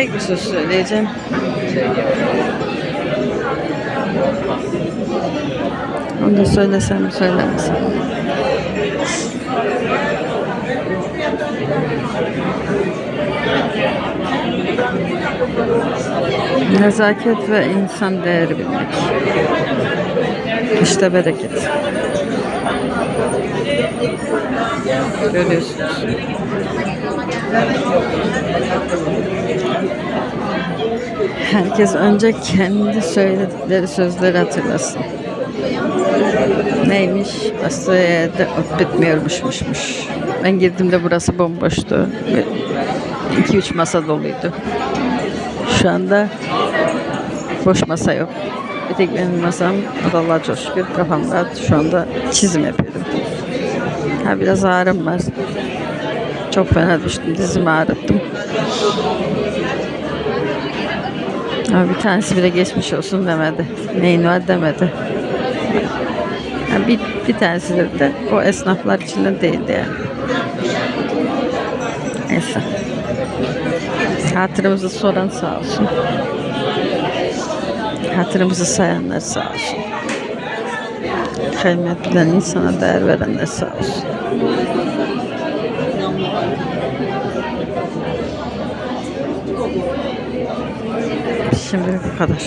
Tek bir söz söyleyeceğim. Onu da söylesem söylemesem. Nezaket ve insan değeri bilmek. İşte bereket. Görüyorsunuz. Herkes önce kendi söyledikleri sözleri hatırlasın. Neymiş? Bastığı yerde bitmiyormuşmuşmuş. Ben girdiğimde burası bomboştu. 2-3 masa doluydu. Şu anda boş masa yok. Bir tek benim masam, Allah'a çok şükür kafam rahat. Şu anda çizim yapıyorum. Ha biraz ağrım var. Çok fena düştüm, dizimi ağrıttım. Ama bir tanesi bile geçmiş olsun demedi. Neyin var demedi. Ha, bir, bir tanesi dedi de o esnaflar içinde değildi yani. Neyse. Hatırımızı soran sağ olsun. Hatırımızı sayanlar sağ olsun. Kıymet bilen insana değer verenler sağ olsun. Şimdi bu kadar.